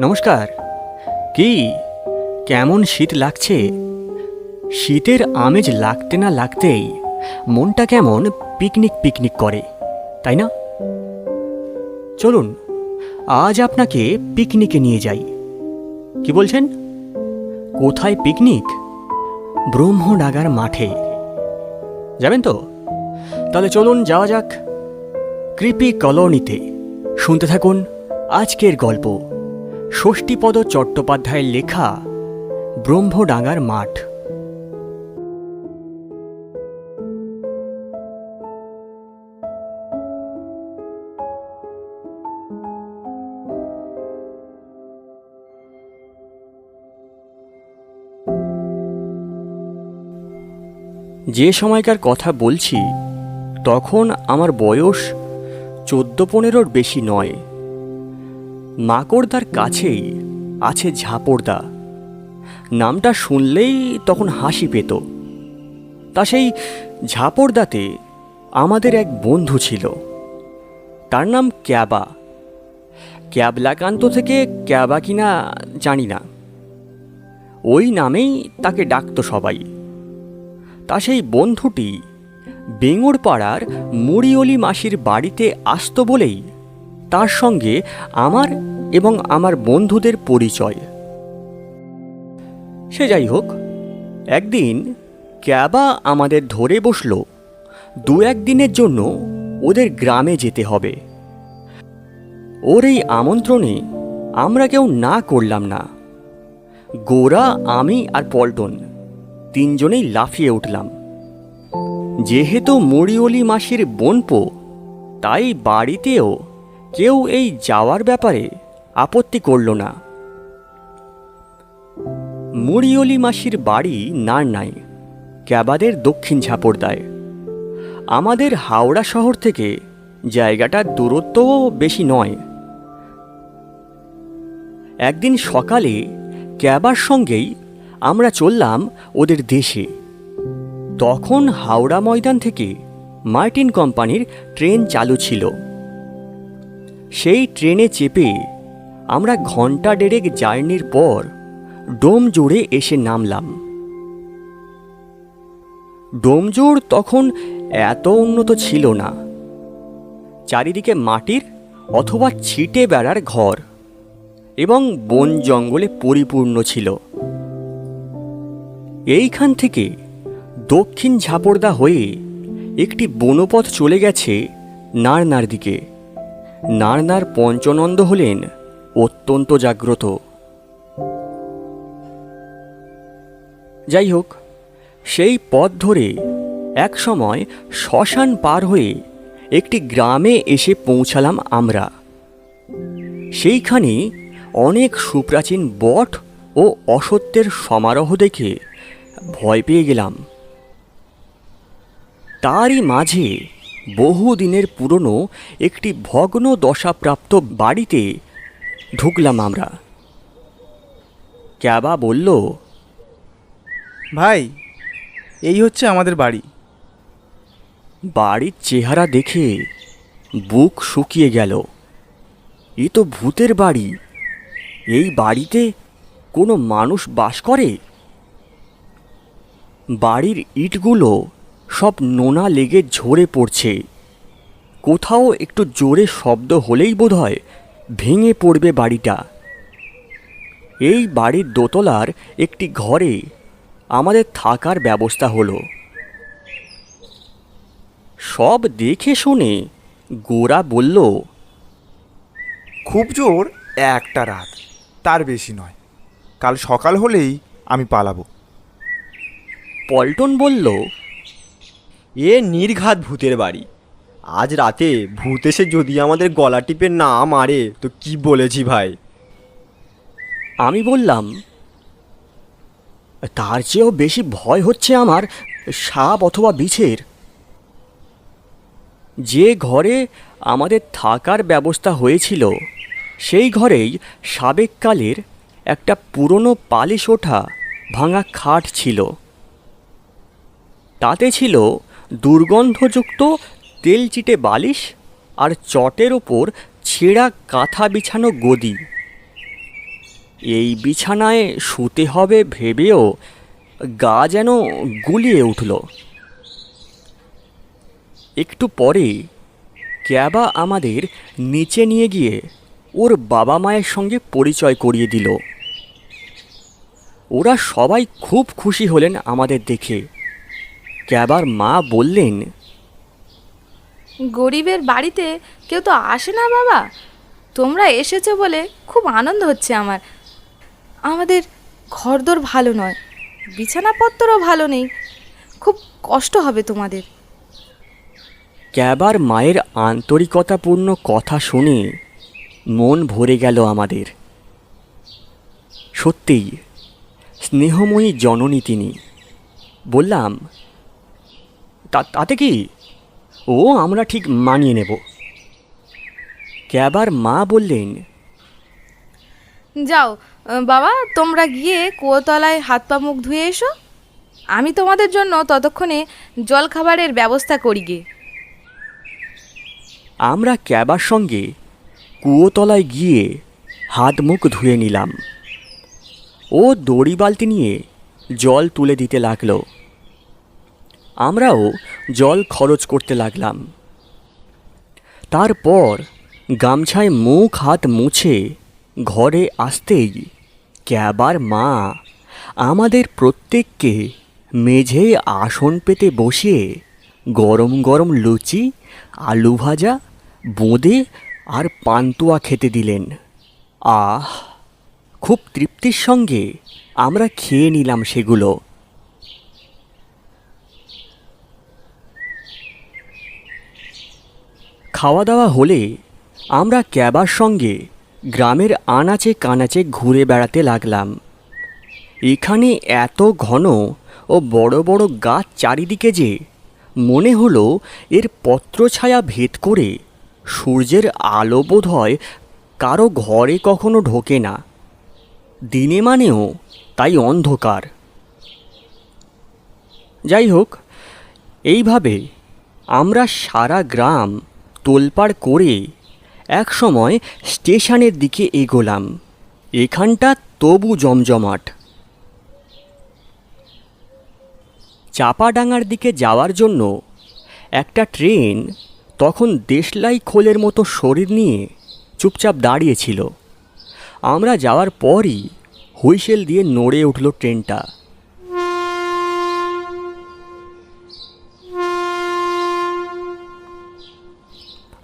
নমস্কার। কি, কেমন শীত লাগছে? শীতের আমেজ লাগতে না লাগতেই মনটা কেমন পিকনিক পিকনিক করে, তাই না? চলুন, আজ আপনাকে পিকনিকে নিয়ে যাই। কি বলছেন? কোথায় পিকনিক? ব্রহ্মডাগার মাঠে। যাবেন তো? তাহলে চলুন যাওয়া যাক। কৃপি কলোনিতে। শুনতে থাকুন আজকের গল্প। ষষ্ঠীপদ চট্টোপাধ্যায়ের লেখা ব্রহ্মডাঙ্গার মাঠ। যে সময়কার কথা বলছি, তখন আমার বয়স চোদ্দ পনেরোর বেশি নয়। মাকড়দার কাছেই আছে ঝাপড়দা। নামটা শুনলেই তখন হাসি পেত। তা সেই ঝাপড়দাতে আমাদের এক বন্ধু ছিল। তার নাম ক্যাবা। ক্যাবলাকান্ত থেকে ক্যাবা কিনা জানি না। ওই নামেই তাকে ডাকতো সবাই। তা সেই বন্ধুটি বেঙ্গরপাড়ার মুড়িওলি মাসির বাড়িতে আসতো বলেই তার সঙ্গে আমার এবং আমার বন্ধুদের পরিচয়। সে যাই হোক, একদিন ক্যাবা আমাদের ধরে বসল, দু একদিনের জন্য ওদের গ্রামে যেতে হবে। ওর এই আমন্ত্রণে আমরা কেউ না করলাম না। গোরা, আমি আর পল্টন তিনজনেই লাফিয়ে উঠলাম। যেহেতু মরিয়লি মাসির বোনপো, তাই বাড়িতেও কেউ এই যাওয়ার ব্যাপারে আপত্তি করল না। মুড়িয়লি মাসির বাড়ি নারনাই, ক্যাবাদের দক্ষিণ ঝাপড়দায়। আমাদের হাওড়া শহর থেকে জায়গাটার দূরত্বও বেশি নয়। একদিন সকালে ক্যাবার সঙ্গেই আমরা চললাম ওদের দেশে। তখন হাওড়া ময়দান থেকে মার্টিন কোম্পানির ট্রেন চালু ছিল। সেই ট্রেনে চেপে আমরা ঘণ্টা দেড়েক জার্নির পর ডোমজোড়ে এসে নামলাম। ডোমজোড় তখন এত উন্নত ছিল না। চারিদিকে মাটির অথবা ছিটে বেড়ার ঘর এবং বন জঙ্গলে পরিপূর্ণ ছিল। এইখান থেকে দক্ষিণ ঝাপড়দা হয়ে একটি বনপথ চলে গেছে নারনার দিকে। নারনার পঞ্চনন্দ হলেন অত্যন্ত জাগ্রত। যাই হোক সেই পথ ধরে এক সময় শ্মশান পার হয়ে একটি গ্রামে এসে পৌঁছালাম আমরা। সেইখানে অনেক সুপ্রাচীন বট ও অসত্যের সমারোহ দেখে ভয় পেয়ে গেলাম। তারই মাঝে বহুদিনের পুরনো একটি ভগ্ন দশাপ্রাপ্ত বাড়িতে ঢুকলাম আমরা। ক্যাবা বলল ভাই এই হচ্ছে আমাদের বাড়ি। বাড়ির চেহারা দেখে বুক শুকিয়ে গেল। এ তো ভূতের বাড়ি। এই বাড়িতে কোনো মানুষ বাস করে? বাড়ির ইটগুলো সব নোনা লেগে ঝরে পড়ছে। কোথাও একটু জোরে শব্দ হলেই বোধ হয় ভেঙে পড়বে বাড়িটা। এই বাড়ির দোতলার একটি ঘরে আমাদের থাকার ব্যবস্থা হলো। সব দেখে শুনে গোরা বলল খুব জোর একটা রাত তার বেশি নয়। কাল সকাল হলেই আমি পালাবো। পল্টন বলল এ নির্ঘাত ভূতের বাড়ি। আজ রাতে ভূত এসে যদি আমাদের গলা টিপে না মারে, তো কি বলেছি ভাই? আমি বললাম, তার চেয়েও বেশি ভয় হচ্ছে আমার সাপ অথবা বিছের। যে ঘরে আমাদের থাকার ব্যবস্থা হয়েছিল, সেই ঘরেই সাবেককালের একটা পুরনো পালিশ ওঠা ভাঙা খাট ছিল। তাতে ছিল দুর্গন্ধযুক্ত তেলচিটে বালিশ আর চটের ওপর ছেঁড়া কাঁথা বিছানো গদি। এই বিছানায় শুতে হবে ভেবেও গা যেন গুলিয়ে উঠল। একটু পরে ক্যাবা আমাদের নিচে নিয়ে গিয়ে ওর বাবা মায়ের সঙ্গে পরিচয় করিয়ে দিল। ওরা সবাই খুব খুশি হলেন আমাদের দেখে। ক্যাবার মা বললেন? গরিবের বাড়িতে কেউ তো আসে না বাবা। তোমরা এসেছ বলে খুব আনন্দ হচ্ছে আমার। আমাদের ঘরদোর ভালো নয় বিছানাপত্রও ভালো নেই। খুব কষ্ট হবে তোমাদের। ক্যাবার মায়ের আন্তরিকতাপূর্ণ কথা শুনে মন ভরে গেল আমাদের। সত্যিই স্নেহময়ী জননী তিনি। বললাম তাতে কি? ও আমরা ঠিক মানিয়ে নেব। ক্যাবার মা বললেন যাও বাবা তোমরা গিয়ে কুয়োতলায় হাত পা মুখ ধুয়ে এসো। আমি তোমাদের জন্য ততক্ষণে জল খাবারের ব্যবস্থা করি গে। আমরা ক্যাবার সঙ্গে কুয়োতলায় গিয়ে হাত মুখ ধুয়ে নিলাম। ও দড়ি বালতি নিয়ে জল তুলে দিতে লাগল। আমরাও জল খরচ করতে লাগলাম। তারপর গামছায় মুখ হাত মুছে ঘরে আসতেই ক্যাবার মা আমাদের প্রত্যেককে মেঝে আসন পেতে বসিয়ে গরম গরম লুচি, আলু ভাজা, বোঁদে আর পান্তুয়া খেতে দিলেন। আহ, খুব তৃপ্তির সঙ্গে আমরা খেয়ে নিলাম সেগুলো। খাওয়া দাওয়া হলে আমরা ক্যাবার সঙ্গে গ্রামের আনাচে কানাচে ঘুরে বেড়াতে লাগলাম। এখানে এত ঘন ও বড় বড় গাছ চারিদিকে যে মনে হলো এর পত্রছায়া ভেদ করে সূর্যের আলো বোধ হয় কারও ঘরে কখনো ঢোকে না। দিনে মানেও তাই অন্ধকার। যাই হোক, এইভাবে আমরা সারা গ্রাম তোলপাড় করে এক সময় স্টেশনের দিকে এগোলাম। এখানটা তবু জমজমাট। চাপাডাঙ্গার দিকে যাওয়ার জন্য একটা ট্রেন তখন দেশলাই খোলের মতো শরীর নিয়ে চুপচাপ দাঁড়িয়েছিল। আমরা যাওয়ার পরই হুইসেল দিয়ে নড়ে উঠল ট্রেনটা।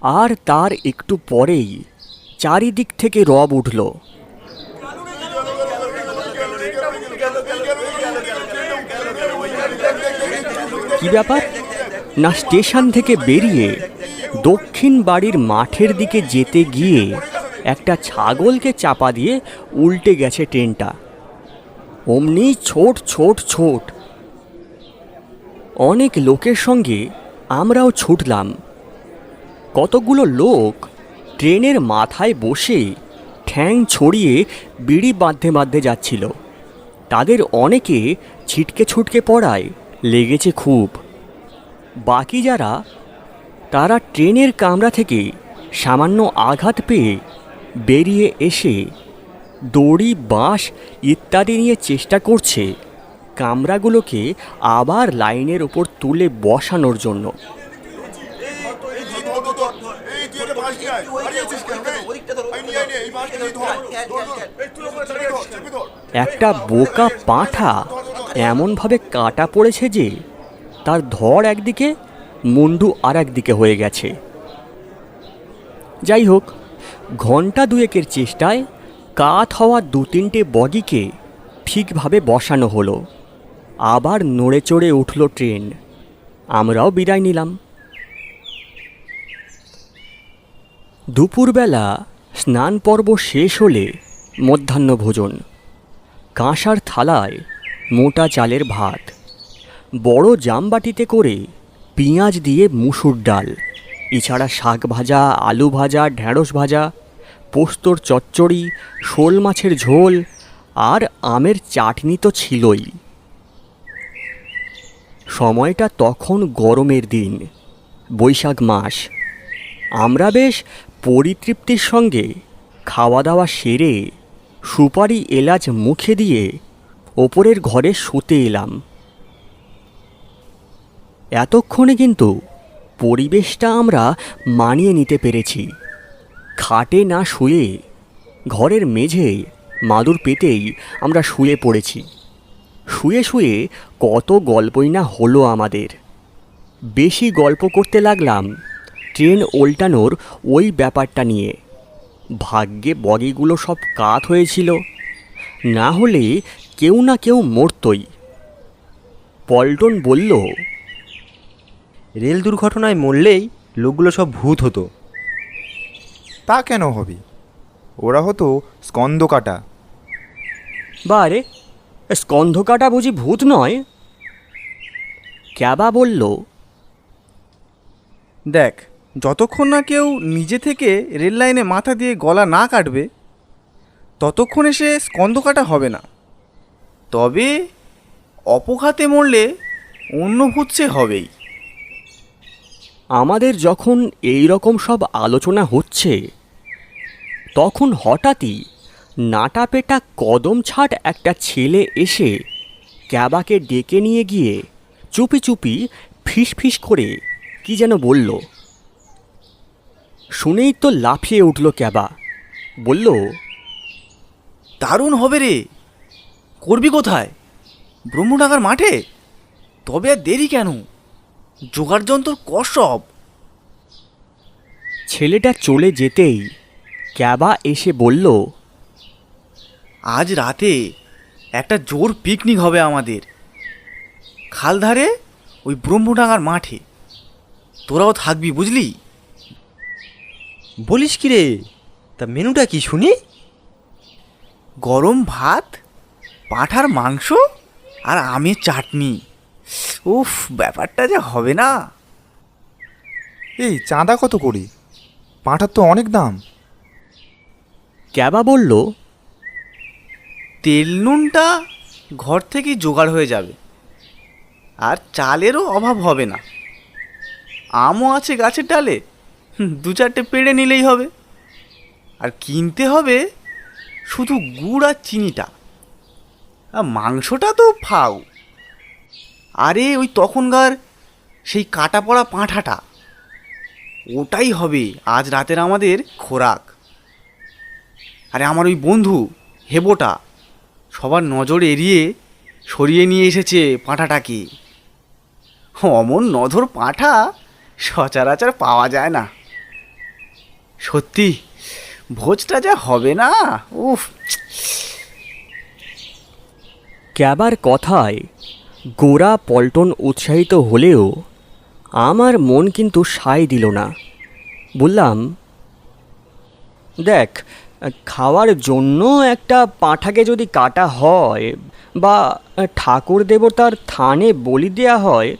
আর তার একটু পরেই চারিদিক থেকে রব উঠল। কি ব্যাপার? না স্টেশন থেকে বেরিয়ে দক্ষিণ বাড়ির মাঠের দিকে যেতে গিয়ে একটা ছাগলকে চাপা দিয়ে উল্টে গেছে ট্রেনটা। অমনি ছোট ছোট ছোট। অনেক লোকের সঙ্গে আমরাও ছুটলাম। কতগুলো লোক ট্রেনের মাথায় বসে ঠ্যাং ছড়িয়ে বিড়ি বাঁধতে বাঁধতে যাচ্ছিল। তাদের অনেকে ছিটকে ছুটকে পড়ায়, লেগেছে খুব। বাকি যারা, তারা ট্রেনের কামরা থেকে সামান্য আঘাত পেয়ে বেরিয়ে এসে দড়ি, বাঁশ ইত্যাদি নিয়ে চেষ্টা করছে কামরাগুলোকে আবার লাইনের ওপর তুলে বসানোর জন্য। একটা বোকা পাঁঠা এমনভাবে কাটা পড়েছে যে তার ধর একদিকে, মুন্ডু আর একদিকে হয়ে গেছে। যাই হোক, ঘণ্টা দুয়েকের চেষ্টায় কাত হওয়া দু তিনটে বগিকে ঠিকভাবে বসানো হলো। আবার নড়ে চড়ে উঠল ট্রেন। আমরাও বিদায় নিলাম। দুপুরবেলা স্নান পর্ব শেষ হলে মধ্যাহ্নভোজন কাঁসার থালায় মোটা চালের ভাত। বড় জামবাটিতে করে পেঁয়াজ দিয়ে মুসুর ডাল। এছাড়া শাক ভাজা, আলু ভাজা, ঢ্যাঁড়স ভাজা, পোস্তর চচ্চড়ি, শোল মাছের ঝোল আর আমের চাটনি তো ছিলই। সময়টা তখন গরমের দিন, বৈশাখ মাস। আমরা বেশ পরিতৃপ্তির সঙ্গে খাওয়া দাওয়া সেরে সুপারি এলাচ মুখে দিয়ে ওপরের ঘরে শুতে এলাম। এতক্ষণে কিন্তু পরিবেশটা আমরা মানিয়ে নিতে পেরেছি। খাটে না শুয়ে ঘরের মেঝে মাদুর পেতেই আমরা শুয়ে পড়েছি। শুয়ে শুয়ে কত গল্পই না হলো আমাদের। বেশি গল্প করতে লাগলাম ট্রেন ওল্টানোর ওই ব্যাপারটা নিয়ে। ভাগ্যে বগিগুলো সব কাত হয়েছিল। না হলে কেউ না কেউ মরতই। পল্টন বলল রেল দুর্ঘটনায় মরলেই লোকগুলো সব ভূত হতো। তা কেন হবে? ওরা হতো স্কন্দ কাটা বারে স্কন্ধকাটা বুঝি ভূত নয়? ক্যাবা বলল দেখ যতক্ষণ না কেউ নিজে থেকে রেল লাইনে মাথা দিয়ে গলা না কাটবে, ততক্ষণে সে স্কন্ধ কাটা হবে না। তবে অপঘাতে মরলে অন্য সে হবেই। আমাদের যখন এই রকম সব আলোচনা হচ্ছে, তখন হঠাৎই নাটাপেটা কদম ছাট একটা ছেলে এসে ক্যাবাকে ডেকে নিয়ে গিয়ে চুপি চুপি ফিস ফিস করে কি যেন বলল। শুনেই তো লাফিয়ে উঠল ক্যাবা। বলল, দারুণ হবে রে। করবি কোথায়? ব্রহ্মডাঙ্গার মাঠে? তবে আর দেরি কেন? জোগাড় যন্ত্র কসব ছেলেটা চলে যেতেই ক্যাবা এসে বলল, আজ রাতে একটা জোর পিকনিক হবে আমাদের। খালধারে ওই ব্রহ্মডাঙ্গার মাঠে। তোরাও থাকবি, বুঝলি? বলিস কি রে? তা মেনুটা কি শুনি? গরম ভাত পাঁঠার মাংস আর আমের চাটনি। উফ ব্যাপারটা যে হবে না। এই চাঁদা কত করে? পাঁঠার তো অনেক দাম। ক্যাবা বলল তেল নুনটা ঘর থেকেই জোগাড় হয়ে যাবে। আর চালেরও অভাব হবে না। আমও আছে গাছের ডালে। দু চারটে পেড়ে নিলেই হবে। আর কিনতে হবে শুধু গুড় আর চিনিটা। আর মাংসটা তো ফাও আরে, ওই তখনকার সেই কাটা পড়া পাঁঠাটা। ওটাই হবে আজ রাতের আমাদের খোরাক। আরে, আমার ওই বন্ধু, হেবোটা, সবার নজর এড়িয়ে সরিয়ে নিয়ে এসেছে পাঁঠাটাকে। অমন নধর পাঁঠা সচরাচর পাওয়া যায় না। সত্যি? ভোজটা যা হবে না? উফ। ক্যাবার কথায় গোরা পল্টন উৎসাহিত হলেও আমার মন কিন্তু সায় দিল না। বললাম, দেখ, খাওয়ার জন্য একটা পাঁঠাকে যদি কাটা হয় বা ঠাকুর দেবতার থানে বলি দেওয়া হয়,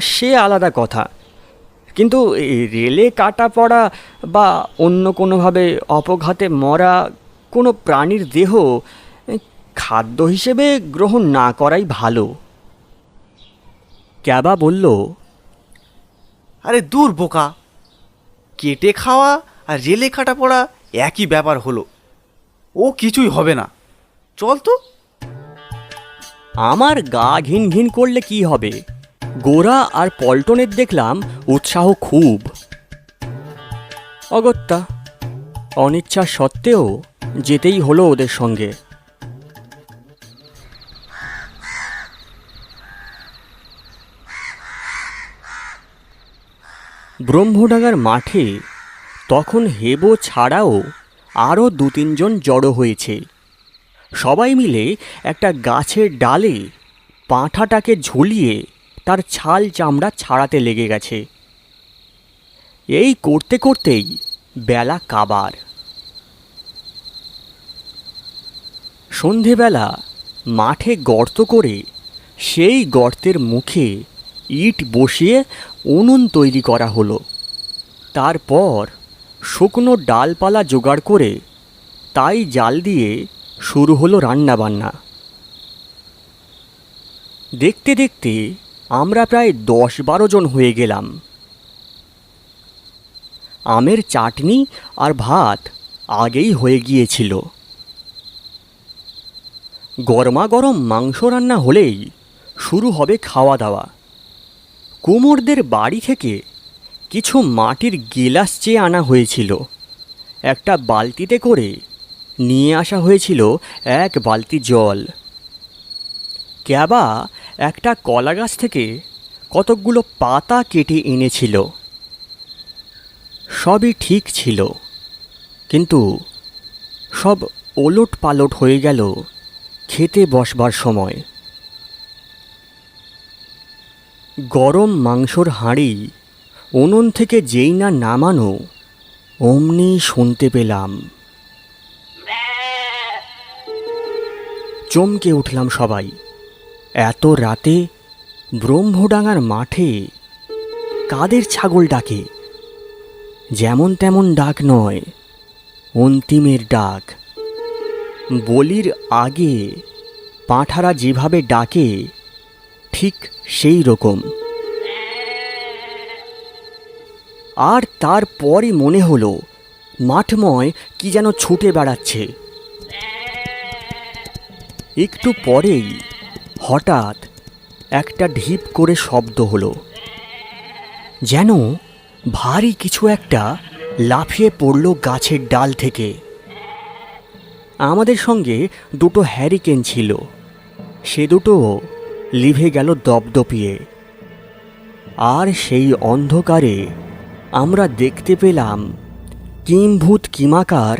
সে আলাদা কথা। কিন্তু এই রেলে কাটা পড়া বা অন্য কোনোভাবে অপঘাতে মরা কোনো প্রাণীর দেহ খাদ্য হিসেবে গ্রহণ না করাই ভালো। ক্যাবা বলল আরে দূর বোকা! কেটে খাওয়া আর রেলে কাটা পড়া একই ব্যাপার হলো। ও কিছুই হবে না। চল তো। আমার গা ঘিন ঘিন করলে কি হবে? গোরা আর পল্টনের দেখলাম উৎসাহ খুব। অগত্যা, অনিচ্ছা সত্ত্বেও যেতেই হলো ওদের সঙ্গে। ব্রহ্মডাঙ্গার মাঠে তখন হেবো ছাড়াও আরও দু তিনজন জড়ো হয়েছে। সবাই মিলে একটা গাছের ডালে পাঁঠাটাকে ঝুলিয়ে তার ছাল চামড়া ছাড়াতে লেগে গেছে। এই করতে করতেই বেলা কাবার। সন্ধেবেলা মাঠে গর্ত করে সেই গর্তের মুখে ইট বসিয়ে উনুন তৈরি করা হলো। তারপর শুকনো ডালপালা জোগাড় করে তাই জাল দিয়ে শুরু হলো রান্নাবান্না। দেখতে দেখতে আমরা প্রায় দশ বারো জন হয়ে গেলাম। আমের চাটনি আর ভাত আগেই হয়ে গিয়েছিল। গরমা গরম মাংস রান্না হলেই শুরু হবে খাওয়া দাওয়া কুমোরদের বাড়ি থেকে কিছু মাটির গিলাস চেয়ে আনা হয়েছিল। একটা বালতিতে করে নিয়ে আসা হয়েছিল এক বালতি জল। ক্যাবা একটা কলা গাছ থেকে কতকগুলো পাতা কেটে এনেছিল। সবই ঠিক ছিল, কিন্তু সব ওলট পালট হয়ে গেল খেতে বসবার সময়। গরম মাংসর হাঁড়ি উনুন থেকে যেই না নামানো, অমনি শুনতে পেলাম। চমকে উঠলাম সবাই। এত রাতে ব্রহ্মডাঙ্গার মাঠে কাদের ছাগল ডাকে? যেমন তেমন ডাক নয়, অন্তিমের ডাক। বলির আগে পাঁঠারা যেভাবে ডাকে, ঠিক সেই রকম। আর তারপরই মনে হলো, মাঠময় কি যেন ছুটে বেড়াচ্ছে। একটু পরেই হঠাৎ একটা ঢিপ করে শব্দ হলো। যেন ভারী কিছু একটা লাফিয়ে পড়ল গাছের ডাল থেকে। আমাদের সঙ্গে দুটো হ্যারিকেন ছিল। সে দুটো লিভে গেল দপদপিয়ে। আর সেই অন্ধকারে আমরা দেখতে পেলাম কিমভূত কিমাকার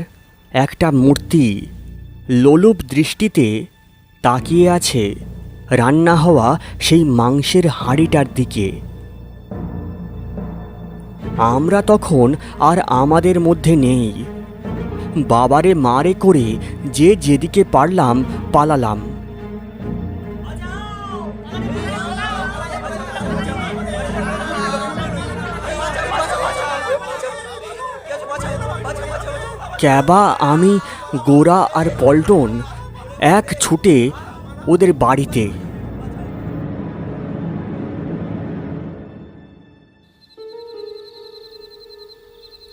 একটা মূর্তি। লোলুপ দৃষ্টিতে তাকিয়ে আছে। রান্না হওয়া সেই মাংসের হাঁড়িটার দিকে। আমরা তখন আর আমাদের মধ্যে নেই। বাবারে মারে করে যে যেদিকে পারলাম পালালাম। ক্যাবা, আমি, গোরা আর পল্টন এক ছুটে ওদের বাড়িতে।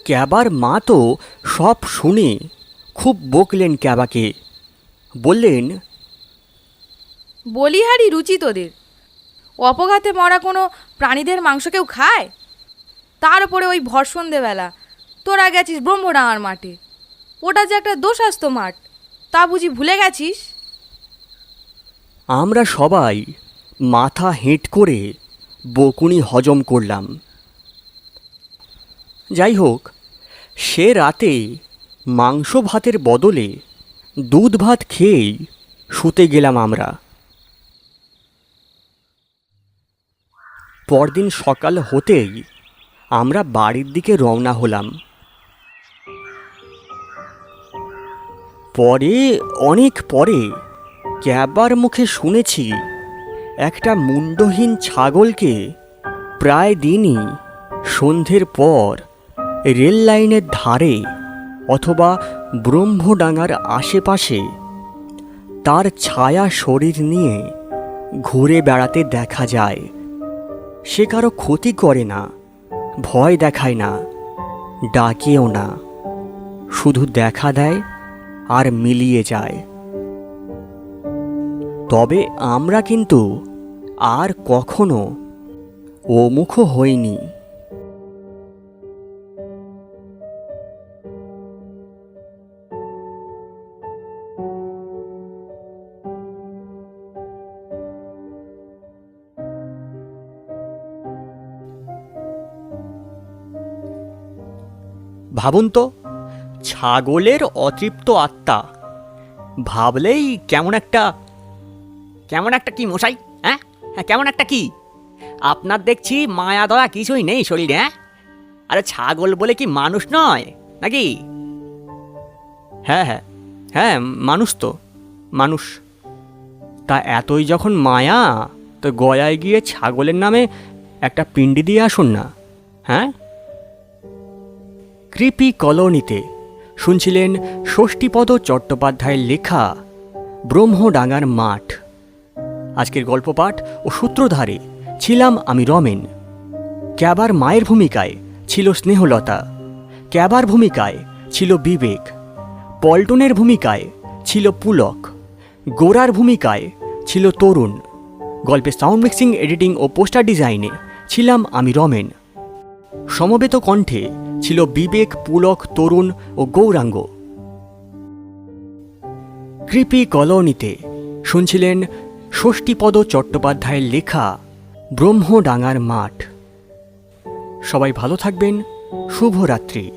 ক্যাবার মা তো সব শুনে খুব বকলেন ক্যাবাকে। বললেন, বলিহারি রুচি তোদের। অপঘাতে মরা কোনো প্রাণীদের মাংস কেউ খায়? তার উপরে ওই ভর তোরা গেছিস ব্রহ্মডাঙার মাঠে। ওটা যে একটা দোষাস্ত মাঠ, তা বুঝি ভুলে গেছিস? আমরা সবাই মাথা হেঁট করে বকুনি হজম করলাম। যাই হোক, সে রাতে মাংস ভাতের বদলে দুধ ভাত খেয়েই শুতে গেলাম আমরা। পরদিন সকাল হতেই আমরা বাড়ির দিকে রওনা হলাম। পরে, অনেক পরে ক্যাবার মুখে শুনেছি, একটা মুন্ডহীন ছাগলকে প্রায় দিনই সন্ধ্যের পর রেল লাইনের ধারে অথবা ব্রহ্মডাঙ্গার আশেপাশে তার ছায়া শরীর নিয়ে ঘুরে বেড়াতে দেখা যায়। সে কারও ক্ষতি করে না, ভয় দেখায় না, ডাকেও না, শুধু দেখা দেয় আর মিলিয়ে যায়। তবে আমরা কিন্তু আর কখনো ওমুখ হইনি। ভাবুন তো, ছাগলের অতৃপ্ত আত্মা। ভাবলেই কেমন একটা কেমন একটা কি মশাই হ্যাঁ? হ্যাঁ কেমন একটা কি? আপনার দেখছি মায়া দয়া কিছুই নেই শরীরে হ্যাঁ? আরে ছাগল বলে কি মানুষ নয়, নাকি? হ্যাঁ হ্যাঁ হ্যাঁ মানুষ তো, মানুষ। তা এতই যখন মায়া, তো গয়ায় গিয়ে ছাগলের নামে একটা পিণ্ডি দিয়ে আসুন না হ্যাঁ? কৃপি কলোনিতে শুনছিলেন ষষ্ঠীপদ চট্টোপাধ্যায়ের লেখা ব্রহ্মডাঙ্গার মাঠ। আজকের গল্প পাঠ ও সূত্রধারে ছিলাম আমি রমেন। ক্যাবার মায়ের ভূমিকায় ছিল স্নেহলতা। ক্যাবার ভূমিকায় ছিল বিবেক। পল্টনের ভূমিকায় ছিল পুলক। গোরার ভূমিকায় ছিল তরুণ। গল্পে সাউন্ড মিক্সিং এডিটিং ও পোস্টার ডিজাইনে ছিলাম আমি রমেন। সমবেত কণ্ঠে ছিল বিবেক, পুলক, তরুণ ও গৌরাঙ্গ। কৃপি কলোনিতে শুনছিলেন ষষ্ঠীপদ চট্টোপাধ্যায়ের লেখা ব্রহ্মডাঙ্গার মাঠ। সবাই ভালো থাকবেন। শুভরাত্রি।